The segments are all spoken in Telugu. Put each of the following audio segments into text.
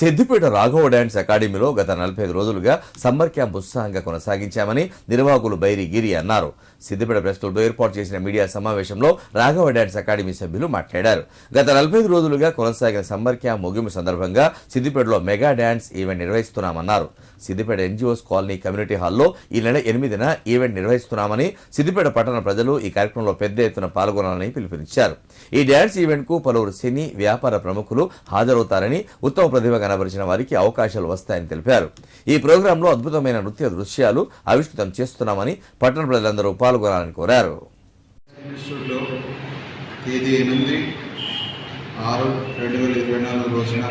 సిద్దిపేట రాఘవ డ్యాన్స్ అకాడమీలో గత నలభై ఐదు రోజులుగా సమ్మర్ క్యాంప్ ఉత్సాహంగా కొనసాగించామని నిర్వాహకులు బైరి గిరి అన్నారు. సిద్దిపేట ప్రెస్ క్లబ్లో ఏర్పాటు చేసిన మీడియా సమావేశంలో రాఘవ డ్యాన్స్ అకాడమీ సభ్యులు మాట్లాడారు. గత నలభై ఐదు రోజులుగా కొనసాగిన సమ్మర్ క్యాంప్ ముగింపు సందర్భంగా సిద్దిపేటలో మెగా డ్యాన్స్ ఈవెంట్ నిర్వహిస్తున్నామన్నారు. సిద్దిపేట ఎన్జిఓస్ కాలనీ కమ్యూనిటీ హాల్లో ఈ నెల ఎనిమిదిన ఈవెంట్ నిర్వహిస్తున్నామని సిద్దిపేట పట్టణ ప్రజలు ఈ కార్యక్రమంలో పెద్ద ఎత్తున పాల్గొనాలని పిలుపునిచ్చారు. ఈ డ్యాన్స్ ఈవెంట్కు పలువురు సినీ వ్యాపార ప్రముఖులు హాజరవుతారని ఉత్తమ ప్రతిభ కనబరిచిన వారికి అవకాశాలు వస్తాయని తెలిపారు. ఈ ప్రోగ్రాంలో అద్భుతమైన నృత్య దృశ్యాలు ఆవిష్కృతం చేస్తున్నామని పట్టణ ప్రజలందరూ పాల్గొనాలని కోరారు. తేదీ ఎనిమిది ఆరు రెండు వేల ఇరవై నాలుగు రోజున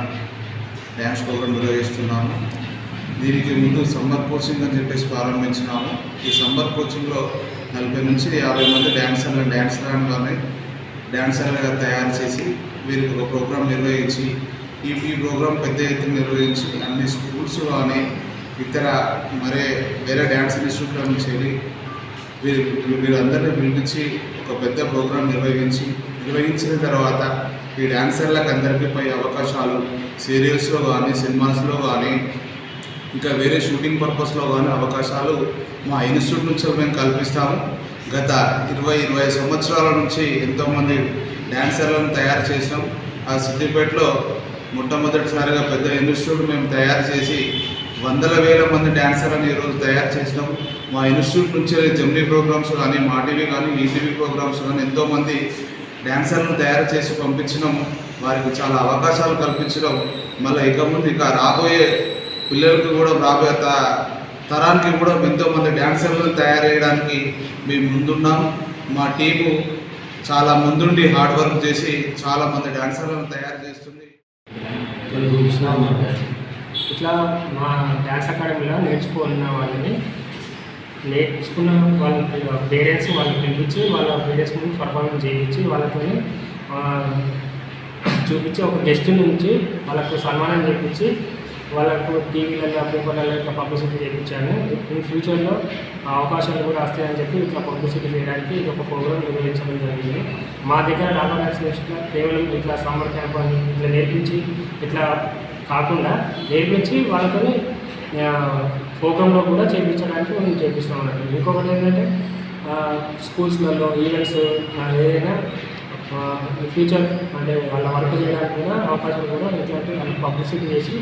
డ్యాన్స్ ప్రోగ్రాం నిర్వహిస్తున్నాము దీనికి ముందు సమ్మర్ కోచింగ్ అని చెప్పేసి ప్రారంభించినాము. ఈ సమ్మర్ కోచింగ్లో నలభై నుంచి యాభై మంది డ్యాన్సర్లు డ్యాన్సర్గానే డ్యాన్సర్లుగా తయారు చేసి వీరికి ఒక ప్రోగ్రాం నిర్వహించి ఈ ఈ ప్రోగ్రాం పెద్ద ఎత్తున నిర్వహించి అన్ని స్కూల్స్ కానీ ఇతర మరే వేరే డ్యాన్స్ ఇన్స్టిట్యూట్లో నుంచి వెళ్ళి వీరు వీరందరినీ పిలిపించి ఒక పెద్ద ప్రోగ్రాం నిర్వహించి నిర్వహించిన తర్వాత ఈ డ్యాన్సర్లకు అందరికీ పై అవకాశాలు సీరియల్స్లో కానీ సినిమాస్లో కానీ ఇంకా వేరే షూటింగ్ పర్పస్లో కానీ అవకాశాలు మా ఇన్స్టిట్యూట్ నుంచి మేము కల్పిస్తాము. గత ఇరవై ఇరవై సంవత్సరాల నుంచి ఎంతోమంది డ్యాన్సర్లను తయారు చేసినాం ఆ సిద్దిపేటలో మొట్టమొదటిసారిగా పెద్ద ఇన్స్టిట్యూట్ మేము తయారు చేసి వందల వేల మంది డ్యాన్సర్లను ఈరోజు తయారు చేసినాం. మా ఇన్స్టిట్యూట్ నుంచి జమ్నీ ప్రోగ్రామ్స్ కానీ మా టీవీ కానీ ఈటీవీ ప్రోగ్రామ్స్ కానీ ఎంతోమంది డ్యాన్సర్లను తయారు చేసి పంపించడం వారికి చాలా అవకాశాలు కల్పించడం మళ్ళీ ఇక ముందు ఇక రాబోయే పిల్లలకు కూడా రాబోయే త- తరానికి కూడా ఎంతోమంది డ్యాన్సర్లను తయారు చేయడానికి మేము ముందున్నాం. మా టీము చాలా ముందుండి హార్డ్ వర్క్ చేసి చాలామంది డ్యాన్సర్లను తయారు చేస్తుంది. ఇట్లా మా డ్యాన్స్ అకాడమీలో నేర్చుకున్న వాళ్ళని నేర్చుకున్న వాళ్ళ పేరెంట్స్ వాళ్ళని పిలిపించి వాళ్ళ పేరెంట్స్ ముందు పర్ఫార్మెన్స్ చేయించి వాళ్ళతో చూపించి ఒక గెస్ట్ నుంచి వాళ్ళకు సన్మానం చేయించి వాళ్ళకు టీవీలలో పేపర్లలో ఇట్లా పబ్లిసిటీ చేయించాను. ఇన్ ఫ్యూచర్లో ఆ అవకాశాలు కూడా వస్తాయని చెప్పి ఇట్లా పబ్లిసిటీ చేయడానికి ఇది ఒక ప్రోగ్రామ్ నిర్వహించడం జరిగింది. మా దగ్గర డాటా వ్యాక్సినేషన్ కేవలం ఇట్లా సమ్మర్ క్యాంప్ అని ఇట్లా నేర్పించి ఇట్లా కాకుండా నేర్పించి వాళ్ళతోని ప్రోగ్రాంలో కూడా చేయించడానికి మేము చేపిస్తాం అన్నట్టు. ఇంకొకటి ఏంటంటే స్కూల్స్లలో ఈవెంట్స్ ఏదైనా ఫ్యూచర్ అంటే వాళ్ళ వర్క్ చేయడానికి కూడా అవకాశం కూడా ఇట్లాంటి వాళ్ళు పబ్లిసిటీ చేసి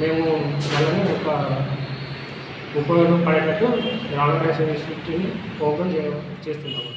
మేము వాళ్ళని ఒక ఉపయోగపడేటట్టు రామకృష్ణ ఓపెన్ ప్రోగ్రామ్ చేస్తున్నాము